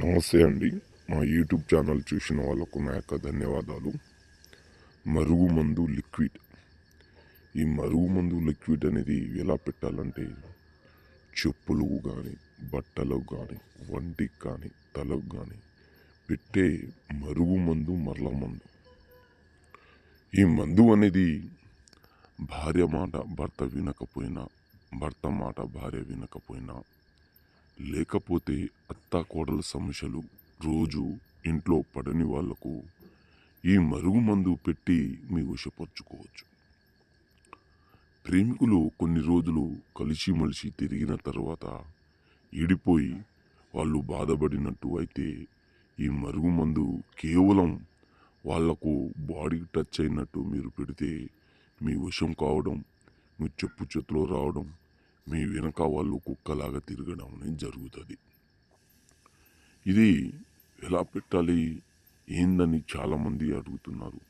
నమస్తే అండి. మా యూట్యూబ్ ఛానల్ చూసిన వాళ్ళకు నా యొక్క ధన్యవాదాలు. మరుగు మందు లిక్విడ్. ఈ మరుగు మందు లిక్విడ్ అనేది ఎలా పెట్టాలంటే చెప్పులు కానీ బట్టలకు కానీ వంటికి కానీ తలకు కానీ పెట్టే మరుగు మందు మరల మందు. ఈ మందు అనేది భార్య మాట భర్త వినకపోయినా భర్త మాట భార్య వినకపోయినా లేకపోతే అత్తాకోడల సమస్యలు రోజు ఇంట్లో పడని వాళ్ళకు ఈ మరుగుమందు పెట్టి మీ వశపరుచుకోవచ్చు. ప్రేమికులు కొన్ని రోజులు కలిసిమలిసి తిరిగిన తర్వాత ఈడిపోయి వాళ్ళు బాధపడినట్టు అయితే ఈ మరుగుమందు కేవలం వాళ్ళకు బాడీకి టచ్ అయినట్టు మీరు పెడితే మీ వశం కావడం మీ చెప్పు చేతిలో రావడం మీ వెనక వాళ్ళు కుక్కలాగా తిరగడం అనేది జరుగుతుంది. ఇది ఎలా పెట్టాలి? ఏందని చాలామంది అడుగుతున్నారు.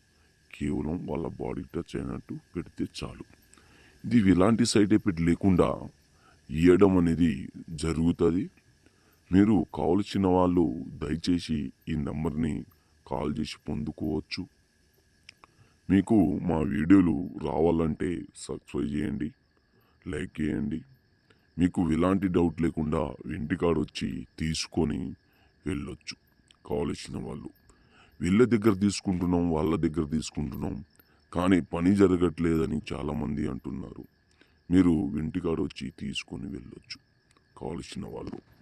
కేవలం వాళ్ళ బాడీ టచ్ అయినట్టు పెడితే చాలు. ఇది ఎలాంటి సైడ్ ఎఫెక్ట్ లేకుండా ఇవ్వడం అనేది జరుగుతుంది. మీరు కావలసిన వాళ్ళు దయచేసి ఈ నెంబర్ని కాల్ చేసి పొందుకోవచ్చు. మీకు మా వీడియోలు రావాలంటే సబ్స్క్రైబ్ చేయండి. లైక్ చేయండి. మీకు ఎలాంటి డౌట్ లేకుండా ఇంటికాడ వచ్చి తీసుకొని వెళ్ళొచ్చు. కావలసిన వాళ్ళు. వీళ్ళ దగ్గర తీసుకుంటున్నాం వాళ్ళ దగ్గర తీసుకుంటున్నాం. కానీ పని జరగట్లేదని చాలామంది అంటున్నారు. మీరు ఇంటికాడ వచ్చి తీసుకొని వెళ్ళొచ్చు. కావలసిన వాళ్ళు.